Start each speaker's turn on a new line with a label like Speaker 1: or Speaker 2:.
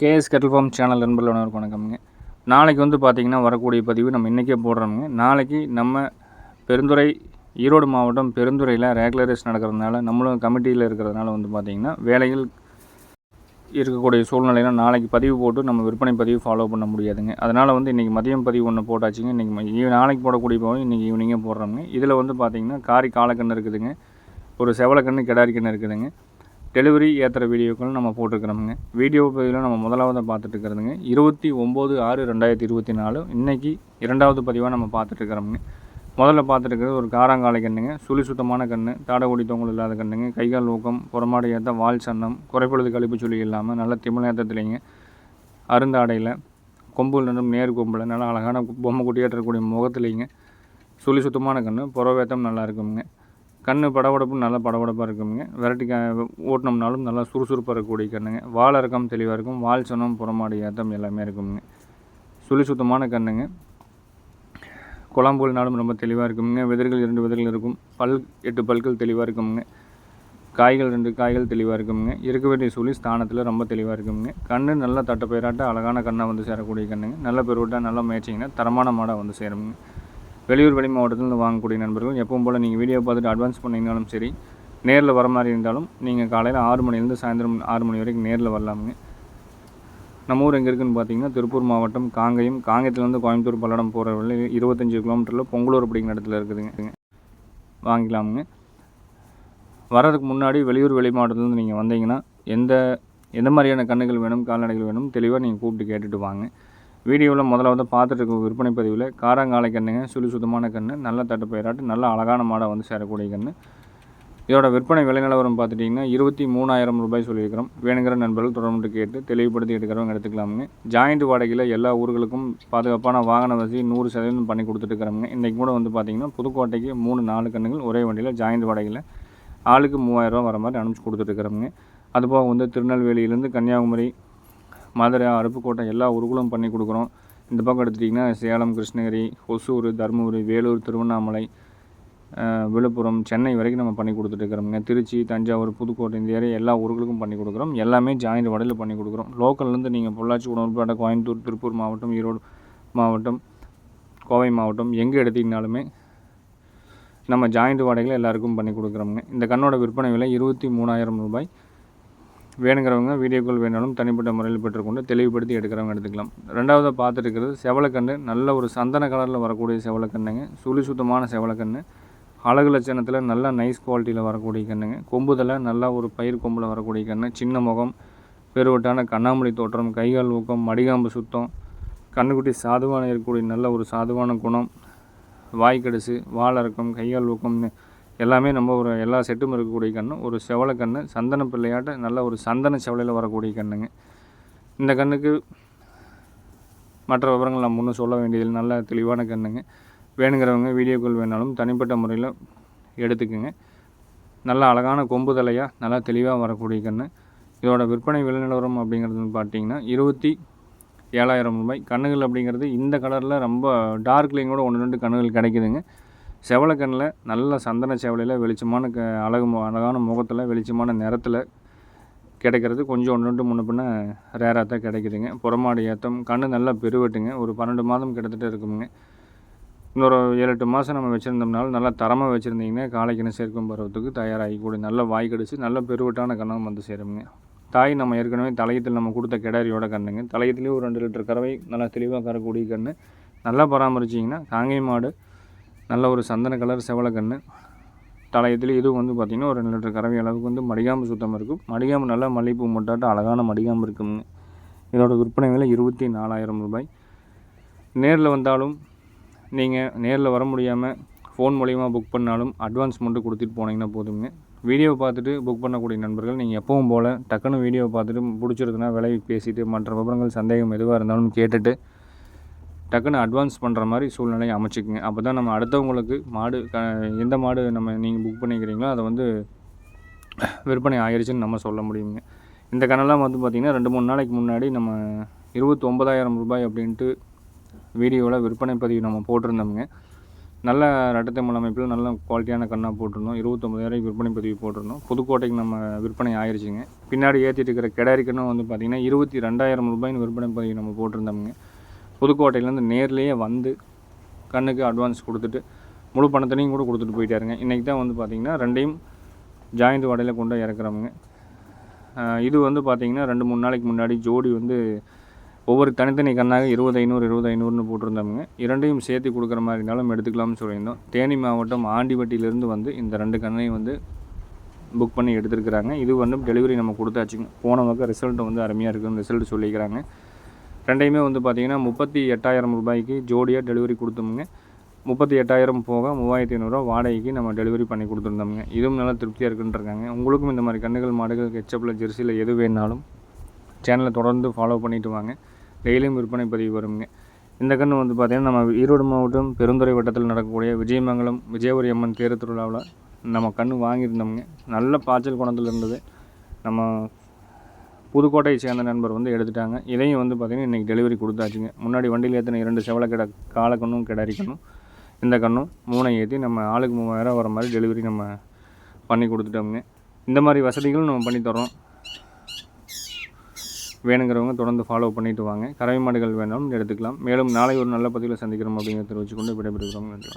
Speaker 1: KS kettle form channel நண்பர்கள் வணக்கம்ங்க. நாளைக்கு வந்து பார்த்திங்கன்னா வரக்கூடிய பதிவு நம்ம இன்றைக்கே போடுறோமுங்க. நாளைக்கு நம்ம பெருந்துறை ஈரோடு மாவட்டம் பெருந்துறையில் ரேகுலரைஸ் நடக்கிறதுனால நம்மளும் கமிட்டியில் இருக்கிறதுனால வந்து பார்த்திங்கன்னா வேலைகள் இருக்கக்கூடிய சூழ்நிலையில் நாளைக்கு பதிவு போட்டு நம்ம விற்பனை பதிவு ஃபாலோ பண்ண முடியாதுங்க. அதனால் வந்து இன்றைக்கி மதியம் பதிவு ஒன்று போட்டாச்சுங்க. இன்றைக்கி நாளைக்கு போடக்கூடிய பதிவு இன்றைக்கி ஈவினிங்கே போடுறோங்க இதில் வந்து பார்த்திங்கன்னா காரி காலக்கண்ணு இருக்குதுங்க. ஒரு செவலக்கண்ணு கிடாரி கன்று இருக்குதுங்க. டெலிவரி ஏற்றுற வீடியோக்கள் நம்ம போட்டிருக்கிறோமுங்க. வீடியோ பதிவில் நம்ம முதலாவதாக பார்த்துட்டு இருக்கிறதுங்க இருபத்தி ஒம்பது ஆறு ரெண்டாயிரத்தி இருபத்தி நாலு. இன்றைக்கி இரண்டாவது பதிவாக நம்ம பார்த்துட்ருக்கிறோமுங்க முதல்ல பார்த்துட்டுருக்கிறது ஒரு காராங்காலை கண்ணுங்க. சுழி சுத்தமான கண்ணு தாடகுடி தொங்கல் இல்லாத கண்ணுங்க. கைகால் ஊக்கம் புறமாடு ஏற்ற வால் சன்னம் குறைப்பொழுது கழிப்பு சொல்லி இல்லாமல் நல்ல திமிழ் அருந்தாடையில் கொம்புல நின்றும் நேர் கொம்பில் நல்லா அழகான பொம்மை குட்டியாற்றக்கூடிய முகத்துலேங்க. சுழி சுத்தமான கண்ணு புறவேத்தம் நல்லா இருக்குங்க கண் படபடப்பு நல்லா படபடப்பாக இருக்குங்க விரட்டி க ஓட்டினோம்னாலும் நல்லா சுறுசுறுப்பாக இருக்கக்கூடிய கண்ணுங்க. வால் இறக்கம் தெளிவாக இருக்கும். வால் சனம் புறமாடி ஏத்தம் எல்லாமே இருக்குங்க சுழி சுத்தமான கண்ணுங்க. குழம்புனாலும் ரொம்ப தெளிவாக இருக்குங்க விதர்கள் இரண்டு விதர்கள் இருக்கும். பல் எட்டு பல்கள் தெளிவாக இருக்குங்க காய்கள் ரெண்டு காய்கள் தெளிவாக இருக்குங்க இருக்க வேண்டிய சுழி ஸ்தானத்தில் ரொம்ப தெளிவாக இருக்குங்க கண் நல்லா தட்டப்பயிராட்ட அழகான கண்ணாக வந்து சேரக்கூடிய கண்ணுங்க. நல்ல பெருவிட்டால் நல்லா மேய்ச்சிங்கன்னா தரமான மாடாக வந்து சேருங்க வெளியூர் வெளி மாவட்டத்தில் வாங்கக்கூடிய நண்பர்கள் எப்பவும் போல் நீங்கள் வீடியோ பார்த்துட்டு அட்வான்ஸ் பண்ணிங்கனாலும் சரி நேரில் வர மாதிரி இருந்தாலும் நீங்கள் காலையில் ஆறு மணிலேருந்து சாயந்தரம் ஆறு மணி வரைக்கும் நேரில் வரலாமுங்க. நம்ம ஊர் எங்கே இருக்குதுன்னு பார்த்தீங்கன்னா திருப்பூர் மாவட்டம் காங்கயம். காங்கயத்துலேருந்து கோயம்புத்தூர் பல்லடம் போகிற வழி இருபத்தஞ்சி கிலோமீட்டரில் பொங்கலூர் அப்படிங்கிற இடத்துல இருக்குதுங்க. வாங்கிக்கலாமுங்க. வர்றதுக்கு முன்னாடி வெளியூர் வெளி மாவட்டத்துலேருந்து நீங்கள் வந்தீங்கன்னா எந்த எந்த மாதிரியான கண்ணுகள் வேணும் கால்நடைகள் வேணும் தெளிவாக நீங்கள் கூப்பிட்டு கேட்டுட்டு வாங்க. வீடியோவில் முதல்ல வந்து பார்த்துட்டு இருக்க விற்பனை பதிவில் காராங்காலை கண்ணுங்க சுழி சுத்தமான கன்று நல்ல தட்டு பயிராட்டு நல்ல அழகான மாடை வந்து சேரக்கூடிய கன்று இதோட விற்பனை விலை நிலவரம் பார்த்துட்டிங்கன்னா இருபத்தி மூணாயிரம் ரூபாய் சொல்லியிருக்கிறோம். வேணுங்கிற நண்பர்கள் தொடர்ந்து கேட்டு தெளிவுபடுத்தி எடுக்கிறவங்க எடுத்துக்கலாமுங்க. ஜாயிண்ட் வாடகையில் எல்லா ஊர்களுக்கும் பாதுகாப்பான வாகன வசதி நூறு சதவீதம் பண்ணி கொடுத்துட்டுருக்குறோங்க இன்றைக்கி கூட வந்து பார்த்திங்கன்னா புதுக்கோட்டைக்கு மூணு நாலு கண்ணுகள் ஒரே வண்டியில் ஜாயிண்ட் வாடகையில் ஆளுக்கு மூவாயிரரூவா வர மாதிரி அனுப்பிச்சி கொடுத்துட்டுருக்குறோங்க அதுபோக வந்து திருநெல்வேலியிலேருந்து கன்னியாகுமரி மதுரை அருப்புக்கோட்டை எல்லா ஊர்களும் பண்ணி கொடுக்குறோம். இந்த பக்கம் எடுத்துட்டிங்கன்னா சேலம் கிருஷ்ணகிரி ஒசூர் தருமபுரி வேலூர் திருவண்ணாமலை விழுப்புரம் சென்னை வரைக்கும் நம்ம பண்ணி கொடுத்துட்ருக்குறோம்ங்க திருச்சி தஞ்சாவூர் புதுக்கோட்டை இந்த ஏரியா எல்லா ஊர்களுக்கும் பண்ணி கொடுக்குறோம். எல்லாமே ஜாயிண்ட் வடையில் பண்ணி கொடுக்குறோம். லோக்கல்லேருந்து நீங்கள் பொள்ளாச்சி உணவுப்பேட்டை கோயம்புத்தூர் திருப்பூர் மாவட்டம் ஈரோடு மாவட்டம் கோவை மாவட்டம் எங்கே எடுத்திங்கனாலுமே நம்ம ஜாயிண்ட் வாடகையில் எல்லாருக்கும் பண்ணி கொடுக்குறோங்க இந்த கண்ணோட விற்பனை விலை இருபத்தி மூணாயிரம் ரூபாய். வேணுங்கிறவங்க வீடியோக்கள் வேணாலும் தனிப்பட்ட முறையில் பெற்றுக்கொண்டு தெளிவுபடுத்தி எடுக்கிறவங்க எடுத்துக்கலாம். ரெண்டாவது பார்த்துட்டு செவலக்கண்ணு நல்ல ஒரு சந்தன கலரில் வரக்கூடிய செவலக்கண்ணுங்க சுழி சுத்தமான செவலக்கண்ணு அழகு லட்சணத்தில் நல்ல நைஸ் குவாலிட்டியில் வரக்கூடிய கண்ணுங்க. கொம்புதில் நல்லா ஒரு பயிர் கொம்பில் வரக்கூடிய கண்ணு. சின்ன முகம் பெருவட்டான கண்ணாமொழி தோற்றம் கைகால் ஊக்கம் மடிகாம்பு சுத்தம் கண்ணுக்குட்டி சாதுவான இருக்கக்கூடிய நல்ல ஒரு சாதுவான குணம் வாய்க்கடிசு வாழறக்கம் கைகால் ஊக்கம்னு எல்லாமே நம்ம ஒரு எல்லா செட்டும் இருக்கக்கூடிய கன்று ஒரு செவலை கன்று சந்தன பிள்ளையாட்ட நல்ல ஒரு சந்தன செவலையில் வரக்கூடிய கன்றுங்க இந்த கண்ணுக்கு மற்ற விவரங்கள் நம்ம ஒன்றும் சொல்ல வேண்டியது நல்ல தெளிவான கன்றுங்க வேணுங்கிறவங்க வீடியோ கால் வேணாலும் தனிப்பட்ட முறையில் எடுத்துக்கோங்க. நல்ல அழகான கொம்பு தலையாக நல்லா தெளிவாக வரக்கூடிய கன்று இதோட விற்பனை விலை நிலவரம் அப்படிங்கிறது பார்த்தீங்கன்னா இருபத்தி ஏழாயிரம் ரூபாய். கண்ணுகள் அப்படிங்கிறது இந்த கலரில் ரொம்ப டார்க்லேயும் கூட ஒன்று ரெண்டு கண்ணுகள் கிடைக்குதுங்க. செவலக்கண்ணில் நல்ல சந்தன செவலையில் வெளிச்சமான க அழகு அழகான முகத்தில் வெளிச்சமான நிறத்தில் கிடைக்கிறது. கொஞ்சம் ஒன்று ரெண்டு முன்ன பின்ன ரேராக தான் கிடைக்குதுங்க. புறமாடு ஏற்றம் கண் நல்லா பெருவெட்டுங்க. ஒரு பன்னெண்டு மாதம் கிட்டத்தட்ட இருக்குங்க இன்னொரு ஏழு எட்டு மாதம் நம்ம வச்சுருந்தோம்னாலும் நல்லா தரமாக வச்சுருந்தீங்கன்னா காலைக்கின சேர்க்கும் பருவத்துக்கு தயாராகிக்கூடிய நல்ல வாய் கடிச்சு நல்ல பெருவட்டான கண்ணம் வந்து சேருங்க தாய் நம்ம ஏற்கனவே தலையத்தில் நம்ம கொடுத்த கிடாரியோட கண்ணுங்க. தலையத்துலேயும் ஒரு ரெண்டு லிட்டர் கறவை நல்லா தெளிவாக கறக்கூடிய கன்று நல்லா பராமரிச்சிங்கன்னா காங்கை மாடு நல்ல ஒரு சந்தன கலர் செவலக்கன்று தலையத்தில் இதுவும் வந்து பார்த்திங்கன்னா ஒரு ரெண்டு லிட்டர் கறவை அளவுக்கு வந்து மடிகாம்பு சுத்தமாக இருக்கும். மடிகாம்பு நல்லா மல்லிகைப்பூ முட்டாட்டு அழகான மடிகாம்பு இருக்குங்க இதோட விற்பனை விலை இருபத்தி நாலாயிரம் ரூபாய். நேரில் வந்தாலும் நீங்கள் நேரில் வர முடியாமல் ஃபோன் மூலிமா புக் பண்ணாலும் அட்வான்ஸ் மட்டும் கொடுத்துட்டு போனீங்கன்னா போதுங்க வீடியோவை பார்த்துட்டு புக் பண்ணக்கூடிய நண்பர்கள் நீங்கள் எப்பவும் போல் டக்குன்னு வீடியோவை பார்த்துட்டு பிடிச்சிருக்குன்னா விலை பேசிவிட்டு மற்ற விவரங்கள் சந்தேகம் எதுவாக இருந்தாலும் கேட்டுட்டு டக்குன்னு அட்வான்ஸ் பண்ணுற மாதிரி சூழ்நிலையை அமைச்சிக்கங்க. அப்போ தான் நம்ம அடுத்தவங்களுக்கு மாடு க எந்த மாடு நம்ம நீங்கள் புக் பண்ணிக்கிறீங்களோ அதை வந்து விற்பனை ஆயிடுச்சுன்னு நம்ம சொல்ல முடியுங்க. இந்த கணலாம் வந்து பார்த்திங்கன்னா ரெண்டு மூணு நாளைக்கு முன்னாடி நம்ம இருபத்தி ஒம்பதாயிரம் ரூபாய் அப்படின்ட்டு வீடியோவில் விற்பனை பதிவு நம்ம போட்டிருந்தோம்ங்க. நல்ல ரட்டத்தை அமைப்பில் நல்ல குவாலிட்டியான கண்ணாக போட்டிருந்தோம். இருபத்தொம்பதாயிரம் விற்பனை பதிவு போட்டிருந்தோம். புதுக்கோட்டைக்கு நம்ம விற்பனை ஆயிடுச்சுங்க பின்னாடி ஏற்றிட்டு இருக்கிற கிடாரி கண்ணும் வந்து பார்த்திங்கன்னா இருபத்தி ரெண்டாயிரம் ரூபாய்னு விற்பனை பதிவு நம்ம போட்டிருந்தோம்ங்க. புதுக்கோட்டையிலேருந்து நேர்லேயே வந்து கண்ணுக்கு அட்வான்ஸ் கொடுத்துட்டு முழு பணத்தனையும் கூட கொடுத்துட்டு போயிட்டாருங்க. இன்றைக்கி தான் வந்து பார்த்திங்கன்னா ரெண்டையும் ஜாயிண்ட் வடையில் கொண்டு இறக்குறவங்க. இது வந்து பார்த்திங்கன்னா ரெண்டு மூணு நாளைக்கு முன்னாடி ஜோடி வந்து ஒவ்வொரு தனித்தனி கண்ணாக இருபது ஐநூறு இருபது ஐநூறுனு போட்டிருந்தவங்க. இரண்டையும் சேர்த்து கொடுக்குற மாதிரி இருந்தாலும் எடுத்துக்கலாம்னு சொல்லியிருந்தோம். தேனி மாவட்டம் ஆண்டிவட்டியிலேருந்து வந்து இந்த ரெண்டு கண்ணையும் வந்து புக் பண்ணி எடுத்துருக்குறாங்க. இது வந்து டெலிவரி நம்ம கொடுத்தாச்சுங்க. போன பக்கம் ரிசல்ட் வந்து அருமையாக இருக்குன்னு ரிசல்ட் சொல்லிக்கிறாங்க ரெண்டையுமே வந்து பார்த்திங்கன்னா முப்பத்தி எட்டாயிரம் ரூபாய்க்கு ஜோடியாக டெலிவரி கொடுத்தோமுங்க. முப்பத்தி எட்டாயிரம் போக மூவாயிரத்தி ஐநூறுரூவா வாடகைக்கு நம்ம டெலிவரி பண்ணி கொடுத்துருந்தோம்ங்க. இதுவும் நல்லா திருப்தியாக இருக்குன்றிருக்காங்க. உங்களுக்கும் இந்த மாதிரி கண்ணுகள் மாடுகள் கெச்சப்பில் ஜெர்சியில் எது வேணாலும் சேனலை தொடர்ந்து ஃபாலோ பண்ணிட்டு வாங்க. டெய்லியும் விற்பனை பதிவு வருங்க இந்த கன்று வந்து பார்த்திங்கன்னா நம்ம ஈரோடு மாவட்டம் பெருந்துறை வட்டத்தில் நடக்கக்கூடிய விஜயமங்கலம் விஜயபுரி அம்மன் தேர் திருவிழாவில் நம்ம கன்று வாங்கியிருந்தோம்ங்க. நல்ல பாய்ச்சல் குணத்தில் இருந்தது. நம்ம புதுக்கோட்டையை சேர்ந்த நண்பர் வந்து எடுத்துட்டாங்க. இதையும் வந்து பார்த்திங்கன்னா இன்றைக்கி டெலிவரி கொடுத்தாச்சுங்க. முன்னாடி வண்டியில் ஏற்றின இரண்டு செவலை கிட காலக்கண்ணும் கிடாரி கண்ணும் இந்த கண்ணும் மூணை ஏற்றி நம்ம ஆளுக்கு மூவாயிரம் வர மாதிரி டெலிவரி நம்ம பண்ணி கொடுத்துட்டோமுங்க. இந்த மாதிரி வசதிகளும் நம்ம பண்ணி தரோம் வேணுங்கிறவங்க தொடர்ந்து ஃபாலோ பண்ணிட்டு வாங்க. கறவை மாடுகள் வேணாலும் எடுத்துக்கலாம். மேலும் நாளை ஒரு நல்ல பதிவில் சந்திக்கிறோம் அப்படிங்கிறத வச்சுக்கொண்டு விடைபெறுகிறோம். நன்றி.